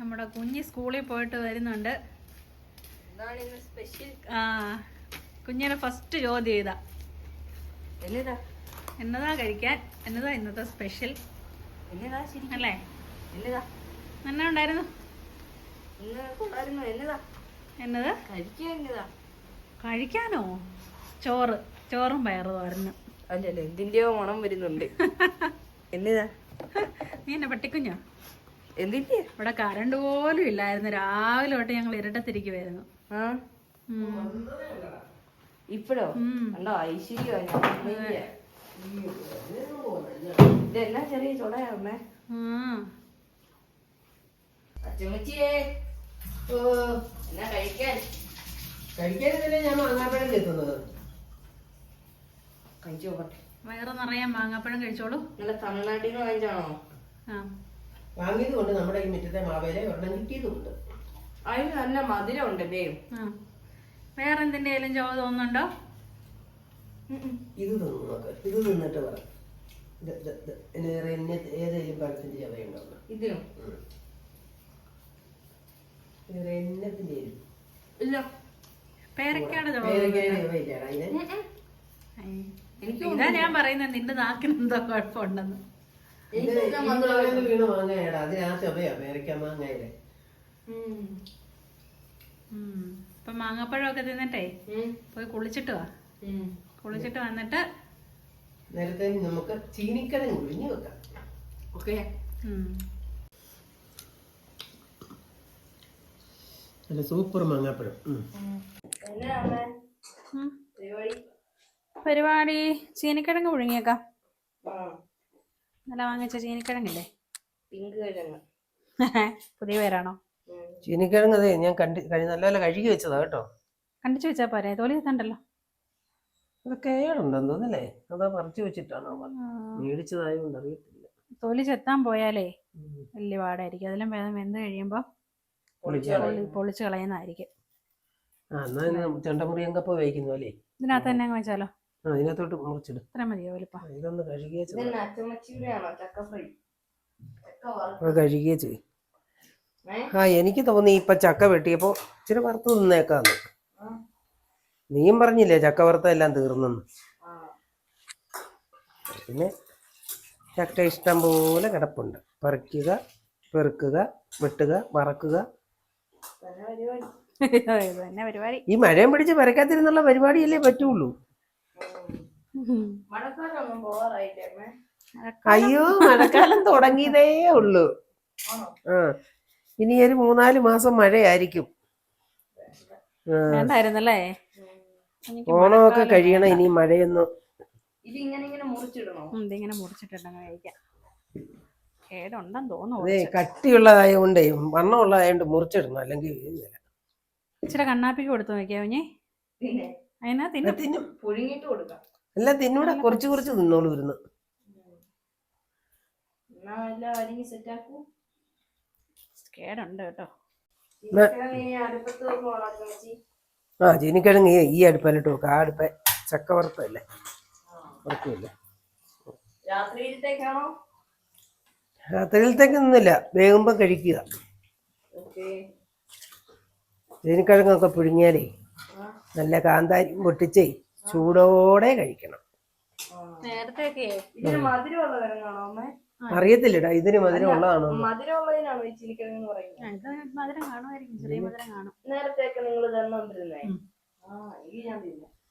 നമ്മുടെ കുഞ്ഞ് സ്കൂളിൽ പോയിട്ട് വരുന്നുണ്ട്. ആ കുഞ്ഞിനെ ഫസ്റ്റ് ചോദ്യം ചെയ്താ എന്നതാ? കഴിക്കാൻ? എന്നതാ ഇന്നത്തെ സ്പെഷ്യൽ അല്ലേ? എന്നാ ഉണ്ടായിരുന്നു? എന്നതാ? കഴിക്കാനോ? ചോറ്. ചോറും പയറും ആയിരുന്നു. അല്ലല്ലോ എന്തിന്റെയോ മണം വരുന്നുണ്ട്. എന്നതാ? നീ എന്നെ പട്ടിക്കുഞ്ഞോ? എന്തിന്റെ ഇവിടെ കറണ്ട് പോലും ഇല്ലായിരുന്നു. രാവിലെ തൊട്ട് ഞങ്ങൾ ഇരട്ടത്തിരിക്കുമായിരുന്നു. ഇപ്പഴോ. കണ്ടോ? ഐശ്വര്യോ. ഇതെല്ലാം ചെറിയ ചുടയാ അമ്മേ. ആ. അച്ചമ്മച്ചിയേ. ഓ എന്നാ കഴിക്കാൻ? കഴിക്കാനില്ലേ ഞാൻ മാങ്ങാപ്പഴം ചെത്തുന്നത് കഴിച്ചു പോകട്ടെ വയറ് നിറയാൻ മാങ്ങാപ്പഴം കഴിച്ചോളൂ. നല്ല തമിഴ്നാട്ടിൽ നിന്ന് വാങ്ങിച്ചാണോ? ആ. വാങ്ങിയത് കൊണ്ട് നമ്മുടെ ഈ മുറ്റത്തെ മാവേലെ ഒരെണ്ണം കിട്ടിയതുണ്ട് അതിന് നല്ല മധുരം ഉണ്ട് ബേ വേറെ എന്തിന്റെ ചോദ തോന്നുന്നുണ്ടോ ഇത് തിന്നു നോക്ക് ഇത് തിന്നിട്ട് പറ. ഏതെങ്കിലും പഴത്തിന്റെ ചവയുണ്ടോ ഇതിനും വേറെ എന്നത്തിന്റെ ഇല്ല. എനിക്ക് ഞാൻ പറയുന്നത് നിന്റെ നാക്കിനെന്തോ കുഴപ്പമുണ്ടെന്ന്. വീണ മാങ്ങയാടാ. ഇപ്പൊ മാങ്ങാപ്പഴമൊക്കെ തിന്നിട്ടേ. പോയി കുളിച്ചിട്ട് വാ. കുളിച്ചിട്ട് വന്നിട്ട് നേരത്തെ നമുക്ക് ചീനിക്കിഴങ്ങ് കുഴിഞ്ഞു വെക്കാം. ഓക്കെ. നല്ല സൂപ്പർ മാങ്ങാപ്പഴം. പരിപാടി? ചീനിക്കിടങ്ങ് ചീനിക്കിഴങ്ങ് പുഴുങ്ങിയേക്കാം നല്ല വാങ്ങിച്ച ചീനിക്കിഴങ്ങില്ലേ? പിങ്ക് കിഴങ്ങ്. പുതിയ പേരാണോ. ചീനിക്കിഴങ്ങ് അതെ ഞാൻ കണ്ടി കഴി നല്ലപോലെ കഴുകി വെച്ചതാ കേട്ടോ. കണ്ടിച്ചു വെച്ചാ പോരെ തോലി എത്തണ്ടല്ലോ അത് കേടുണ്ടെന്ന് തോന്നല്ലേ അതാ പറിച്ചു വെച്ചിട്ടാണോ ആ, മേടിച്ചതായതുകൊണ്ട് അറിയത്തില്ല. തൊലി ചെത്താൻ പോയാലേ വലിയ പാടായിരിക്കും. അതിലും ഭേദം വെന്ത് കഴിയുമ്പോ പൊളിച്ചു കളയുന്നതായിരിക്കും. ആ എന്നാ ഇന്ന് ചെണ്ടമുറിയങ്കപ്പ വേവിക്കുന്ന പോലെ ഇതിനകത്ത് തന്നെ അങ്ങ് വെച്ചാലോ? ആ ഇതിനകത്തോട്ട് മുറിച്ചിടും. ഇത്ര മതിയോ വലിപ്പം? ആ, ഇതൊന്ന് കഴുകിയ ചെയ്യും. ആ എനിക്ക് തോന്നി ഇപ്പൊ ചക്ക വെട്ടിയപ്പോ ഇച്ചിരി വറുത്ത് നിന്നേക്കാന്ന് നീയും പറഞ്ഞില്ലേ ചക്ക വറുത്ത എല്ലാം തീർന്നെന്ന് പിന്നെ ചക്ക ഇഷ്ടം പോലെ കിടപ്പുണ്ട്. പറിക്കുക പെറുക്കുക വെട്ടുക വറക്കുക. തന്നെ പരിപാടി. ഇത് ഈ മഴയും പിടിച്ച് പരക്കാത്തിരുന്നുള്ള പരിപാടിയല്ലേ പറ്റുള്ളൂ. അയ്യോ മഴക്കാലം തുടങ്ങിയതേ ഉള്ളൂ. ആ. ഇനി ഒരു മൂന്നാൽ മാസം മഴയായിരിക്കും. വേണ്ടായിരുന്നല്ലേ? ഓണമൊക്കെ കഴിയണം. ഇനി മഴയൊന്നും. ഇതിങ്ങനെ മുറിച്ചിട്ടുണ്ടങ്ങ് കഴിക്കാം കേടുണ്ടെന്ന് തോന്നുന്നു അതെ കുറച്ച്. കട്ടിയുള്ളതായതുകൊണ്ടേ വണ്ണമുള്ളതായതുകൊണ്ട് മുറിച്ചിടണം അല്ലെങ്കിൽ. ഇച്ചിരി കണ്ണാപ്പിക്ക് കൊടുത്തു നോക്കിയാ കുഞ്ഞെ പിന്നെ അതിനാ ഇത് തിന്നു. തിന്നും. പുഴുങ്ങിട്ട് കൊടുക്കാം. എല്ലാം തിന്നൂടെ. കുറച്ച് കുറച്ച്. തിന്നോളൂ ഇരുന്ന് കേടുണ്ട് കേട്ടോ. ആ ചീനിക്കിഴങ്ങ് ഈ- അടുപ്പിലിട്ട് വെക്കുക വെക്കാം. ആ അടുപ്പ ചക്ക വറുത്തല്ലേ വറുക്കില്ല രാത്രിയിലത്തേക്ക് നിന്നില്ല വേകുമ്പോൾ കഴിക്കുക. ചീനിക്കിഴങ്ങൊക്കെ പുഴുങ്ങിയാലേ നല്ല കാന്താരി പൊട്ടിച്ചേ ചൂടോടെ കഴിക്കണം. അറിയത്തില്ലടാ ഇതിന് മധുരം ഉള്ളതാണോ?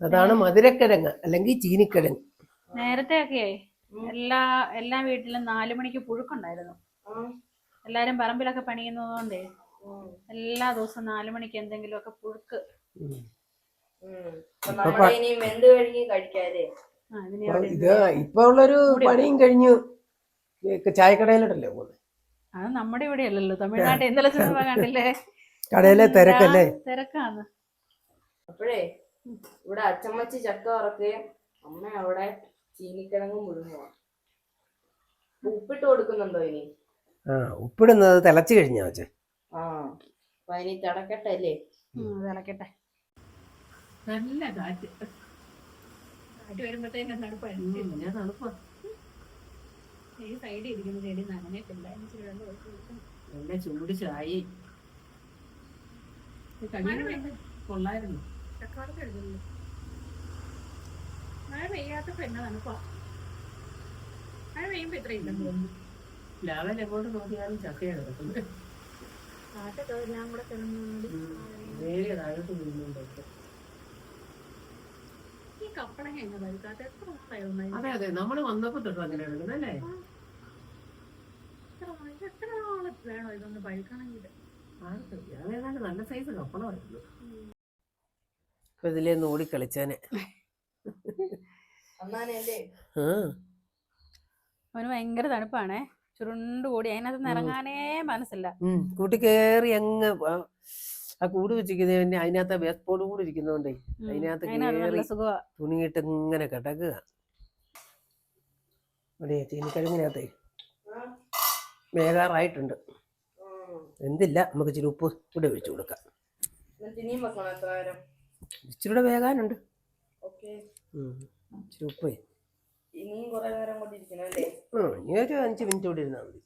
അതാണ് മധുരക്കിഴങ്ങ് അല്ലെങ്കിൽ ചീനിക്കിഴങ്ങ്. നേരത്തെ ഒക്കെ എല്ലാ എല്ലാ വീട്ടിലും നാലു മണിക്ക് പുഴുക്കുണ്ടായിരുന്നു. എല്ലാരും പറമ്പിലൊക്കെ പണിയുന്നതുകൊണ്ടേ. എല്ലാ ദിവസവും നാലു മണിക്ക് എന്തെങ്കിലുമൊക്കെ പുഴുക്ക്. ഇത് ഇപ്പൊ ഉള്ളൊരു പണിയും കഴിഞ്ഞു. ചായക്കടയിലോട്ടല്ലേ പോകുന്നത് അത് നമ്മുടെ ഇവിടെ അല്ലല്ലോ. തമിഴ്നാട്ടിൽ ഇന്നലെ സിനിമ കണ്ടില്ലേ? കടയിലെ തിരക്കല്ലേ? തിരക്കാണ് അപ്പോഴേ ഇവിടെ അച്ചമ്മച്ചി ചക്ക വറക്കുകയും അമ്മ അവിടെ ചീനിക്കിഴങ്ങും മുഴുങ്ങുവാ. ഉപ്പിട്ട് കൊടുക്കുന്നുണ്ടോ ഇനി? ആ ഉപ്പിടുന്നത് തിളച്ചു കഴിഞ്ഞാ വെച്ചേ ആ അപ്പൊ ഇനി തിളക്കട്ടെ അല്ലേ? ഇളക്കട്ടെ നല്ല കാറ്റ്. കാറ്റ് വരുമ്പോഴത്തേക്കും തണുപ്പ്. ഈ സൈഡിൽ ഇരിക്കുന്ന ചെടി നനഞ്ഞിട്ടില്ല. നല്ല ചൂട് ചായ. കൊള്ളായിരുന്നു. ചക്കാടൊക്കെ എടുക്കല്ലോ മഴ പെയ്യാത്തപ്പോ എന്നാ തണുപ്പാ? മഴ പെയ്യുമ്പോ ഇത്രയില്ലെന്ന് തോന്നുന്നു. ലാവൻ എങ്ങോട്ട് നോക്കിയാലും ചക്കയാണ് കിടക്കുന്നത്. കാറ്റൊക്കെ എല്ലാം കൂടെ കിടന്നുകൊണ്ട് നേരെ താഴോട്ട് വീഴുന്നുണ്ട്. എങ്ങനെ എത്ര അതെ അതെ. നമ്മൾ വന്നപ്പോ തൊട്ട് അങ്ങനെ എടുക്കുന്നത് അല്ലേ? എത്ര നാൾ? വേണോ ഇതൊന്ന് പഴുക്കണമെങ്കിൽ? അതേതാണ്ട് നല്ല സൈസ് കപ്പളമായിരുന്നു ഓടിക്കളിച്ചാനെ. കളിച്ചാനെ അവന് ഭയങ്കര തണുപ്പാണേ. ചുരുണ്ട് കൂടി അതിനകത്ത് നിറങ്ങാനേ ഇറങ്ങാനേ മനസ്സില്ല. കൂട്ടി കേറി അങ്ങ് ആ- കൂട് വെച്ചിരിക്കുന്നതിന് അതിനകത്ത് വേസ്പോട് കൂടി ഇരിക്കുന്നോണ്ടേ. അതിനകത്ത് തുണിയിട്ട് ഇങ്ങനെ കിടക്കുക. ഇവിടെ ചീനിക്കിഴങ്ങിനകത്തെ വേകാറായിട്ടുണ്ട്. എന്തില്ല നമുക്ക് ഇച്ചിരി ഉപ്പ് കൂടെ ഒഴിച്ചു കൊടുക്കാം. ഇച്ചിരി കൂടെ വേകാനുണ്ട്. ഇച്ചിരി ഉപ്പ്. ഇനിയും കുറേ നേരം അല്ലേ? ഇനി ഒരു അഞ്ച് മിനിറ്റ് കൂടി ഇരുന്നാൽ മതി.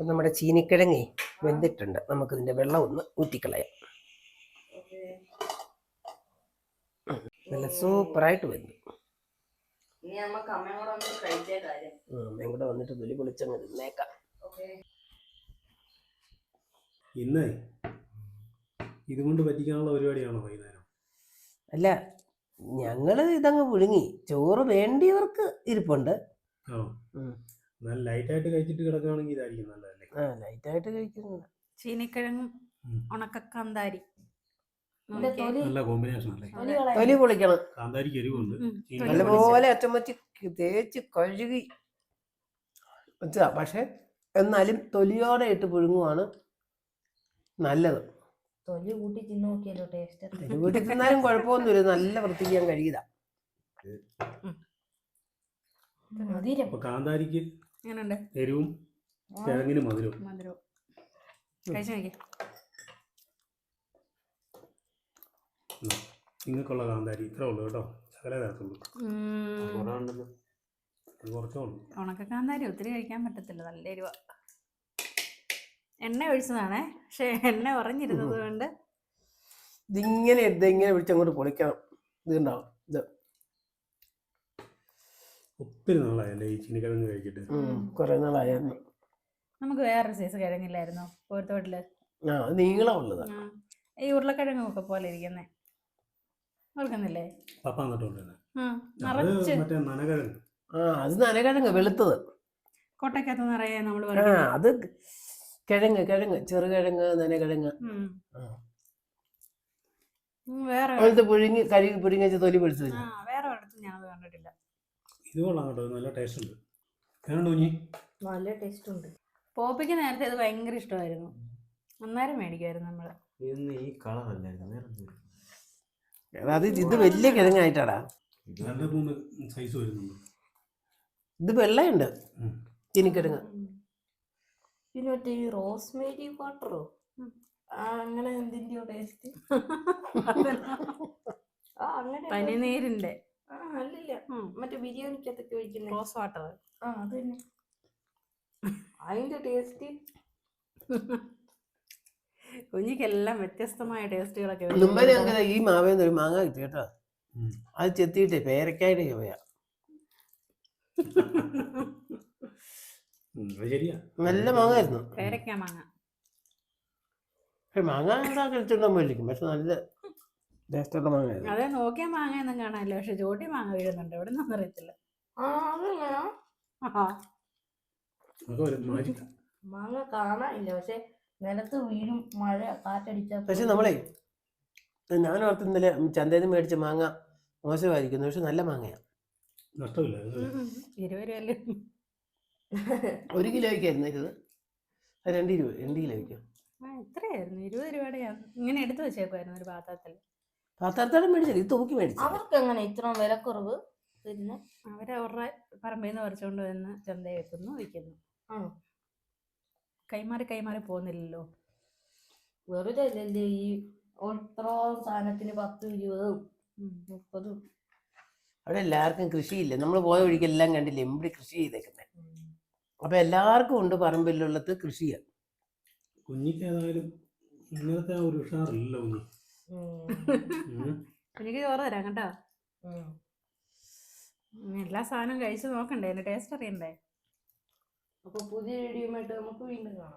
അപ്പം നമ്മുടെ ചീനിക്കിഴങ്ങേ വെന്തിട്ടുണ്ട്. നമുക്കിതിന്റെ വെള്ളം ഒന്ന് ഊറ്റിക്കളയാം. നല്ല സൂപ്പറായിട്ട് വെന്തു. നമുക്ക് അമ്മയും കൂടെ വന്നിട്ട് തൊലി പൊളിച്ചങ്ങ് തിന്നേക്കാം. ഇന്ന് ഇന്നേ ഇതുകൊണ്ട് പറ്റിക്കാനുള്ള പരിപാടിയാണോ വൈകുന്നേരം? അല്ല ഞങ്ങൾ ഇതങ്ങ് പുഴുങ്ങി ചോറ് വേണ്ടിയവർക്ക് ഇരിപ്പുണ്ട്. എന്നാൽ ലൈറ്റായിട്ട് കഴിച്ചിട്ട് കിടക്കുകയാണെങ്കിൽ ഇതായിരിക്കും നല്ലതല്ലേ? ആ ലൈറ്റായിട്ട് കഴിക്കുന്നുണ്ട് ചീനിക്കിഴങ്ങും. ഉണക്കക്കാന്താരി. നല്ല കോമ്പിനേഷൻ അല്ലേ? തൊലി പൊളിക്കണം. കാന്താരിക്ക് എരിവുണ്ട്. നല്ലപോലെ അറ്റമറ്റി തേച്ച് കഴുകി. വെച്ചതാ പക്ഷെ എന്നാലും തൊലിയോടെ ഇട്ട് പുഴുങ്ങുവാണ് നല്ലത്. തൊലി കൂട്ടി തിന്നു നോക്കിയല്ലോ ടേസ്റ്റ് തൊലി കൂട്ടി തിന്നാലും കുഴപ്പമൊന്നുമില്ല. നല്ല വൃത്തിക്ക് ഞാൻ കഴുകിയതാ. കാന്താരിക്ക് എങ്ങനെയുണ്ട് എരിവും കിഴങ്ങിന് മധുരവും. മധുരവും. കഴിച്ചു നോക്കി നിങ്ങൾക്കുള്ള കാന്താരി ഇത്ര ഉള്ളു കേട്ടോ. ശകലേ ഉണക്ക കാന്താരി കുറച്ചേ ഉള്ളൂ. ഉണക്കക്കാന്താരി ഒത്തിരി കഴിക്കാൻ പറ്റത്തില്ല. നല്ല എരിവ. എണ്ണ ഒഴിച്ചതാണേ. പക്ഷെ എണ്ണ ഉറഞ്ഞിരുന്നത് കൊണ്ട് ഇതിങ്ങനെ ഇതെങ്ങനെ വിളിച്ചങ്ങോട്ട് പൊളിക്കണം. ഇത് ഉണ്ടാവും ഇത് ഒത്തിരി നാളായല്ലേ ഈ ചീനിക്കിഴങ്ങ് കഴിക്കട്ടെ കുറെ നാളായിരുന്നു നമുക്ക് വേറൊരു സൈസ് കിഴങ്ങില്ലായിരുന്നു? പോരത്തോട്ടിൽ ആ നീളമുള്ളതാ. ഈ ഉരുളക്കിഴങ്ങൊക്കെ പോലെ ഇരിക്കുന്നേ. ഓർക്കുന്നില്ലേ? പപ്പ മറ്റേ നനകിഴങ്ങ്. ആ അത് നനകിഴങ്ങ് വെളുത്തത്. കോട്ടയ്ക്കകത്ത് നിറയെ നമ്മൾ ആ അത് കിഴങ്ങ് കിഴങ്ങ് ചെറുകിഴങ്ങ് നനകിഴങ്ങ്. വേറെ പുഴുങ്ങി കഴുകി പുഴുങ്ങി വെച്ച് തൊലി പിടിച്ചു ആ വേറെ ഒരിടത്തും ഞാനത് കണ്ടിട്ടില്ല. ഇത് കൊള്ളാം കേട്ടോ നല്ല ടേസ്റ്റ് ഉണ്ട്. എങ്ങനെയുണ്ട് കുഞ്ഞി? നല്ല ടേസ്റ്റ് ഉണ്ട്. പോപ്പിക്ക് നേരത്തെ ഇത് ഭയങ്കര ഇഷ്ടമായിരുന്നു. അന്നേരം മേടിക്കുമായിരുന്നു നമ്മൾ. ഇന്ന് ഈ കളർ അല്ലായിരുന്നു വേറെ എന്തോ. അത് ഇത് വലിയ കിഴങ്ങായിട്ടാടാ. രണ്ട് മൂന്ന് സൈസ് വരുന്നുണ്ട്. ഇത് വെള്ളയുണ്ട്. ചീനിക്കിഴങ്ങ് പിന്നെ മറ്റേ ഈ റോസ്മേരി വാട്ടറോ അങ്ങനെ എന്തിന്റെയോ ടേസ്റ്റ് ആ അങ്ങനെ പനിനീരിന്റെ. ആ അല്ലല്ല. മറ്റേ ബിരിയാണിക്കകത്തൊക്കെ ഒഴിക്കുന്നത് റോസ് വാട്ടർ. ആ അത് തന്നെ. അതിന്റെ ടേസ്റ്റ്. കുഞ്ഞിക്കെല്ലാം വ്യത്യസ്തമായ ടേസ്റ്റുകളൊക്കെ. മുമ്പേ ഞങ്ങൾക്ക് ഈ മാവേന്ന് ഒരു മാങ്ങ കിട്ടി കേട്ടോ. അത് ചെത്തിയിട്ട് പേരക്കായിട്ട് പോയാ നല്ല മാങ്ങ. ആയിരുന്നു പേരയ്ക്ക മാങ്ങ മാങ്ങ കഴിച്ചിട്ടുണ്ടാകുമ്പോഴായിരിക്കും പക്ഷെ നല്ല ടേസ്റ്റുള്ള മാങ്ങ അതെ നോക്കിയ മാങ്ങ ഒന്നും കാണാനില്ല? പക്ഷെ ചോട്ടി മാങ്ങ വീഴുന്നുണ്ട്. ഇവിടെ നിന്നൊന്നും അറിയത്തില്ല മാങ്ങ കാണാനില്ല പക്ഷെ നിലത്ത് വീഴും മഴ കാറ്റടിച്ച പക്ഷെ നമ്മളെ ഞാൻ ഓർത്ത് ഇന്നലെ ചന്തയിൽ നിന്ന് മേടിച്ച മാങ്ങ മോശമായിരിക്കുന്നു. പക്ഷെ നല്ല മാങ്ങയാ. നഷ്ടമില്ല. ഇരുപത് രൂപയല്ലേ ഒരു കിലോയ്ക്കായിരുന്നു ഇത്. അത് രണ്ട് ഇരുപത് രണ്ട് കിലോയ്ക്ക്. ആ എത്രയായിരുന്നു ഇരുപത് രൂപയുടെ ഇങ്ങനെ എടുത്തു വെച്ചേക്കുമായിരുന്നു ഒരു പാത്രത്തിൽ. പാത്രത്തോടെ മേടിച്ചില്ല ഇത് തൂക്കി മേടിച്ചു? അവർക്ക് എങ്ങനെ ഇത്ര വിലക്കുറവ് പിന്നെ അവരവരുടെ അവരുടെ പറമ്പിൽ നിന്ന് പറിച്ചുകൊണ്ട് വന്ന് ചന്തയിൽ വെക്കുന്നു വിൽക്കുന്നു ആണോ കൈമാറി കൈമാറി പോകുന്നില്ലല്ലോ. വെറുതെ അല്ലല്ലേ ഈ ഓത്രോ സാധനത്തിന് പത്തും ഇരുപതും. മുപ്പതും. അവിടെ എല്ലാവർക്കും കൃഷിയില്ല? നമ്മൾ പോയ വഴിക്ക് എല്ലാം കണ്ടില്ലേ? എമ്പിടി കൃഷി ചെയ്തേക്കുന്നത് അപ്പം എല്ലാവർക്കും ഉണ്ട് പറമ്പിലുള്ളത് കൃഷിയാണ് കുഞ്ഞിക്ക് ഏതായാലും ഇന്നത്തെ ആ ഒരു ഉഷാറില്ല ഉം. എനിക്ക് ചോറ് തരാം കേട്ടോ എല്ലാ സാധനവും കഴിച്ചു നോക്കണ്ടേ? എന്റെ ടേസ്റ്റ് അറിയണ്ടേ? അപ്പൊ പുതിയ വീഡിയോയുമായിട്ട് നമുക്ക് വീണ്ടും കാണാം.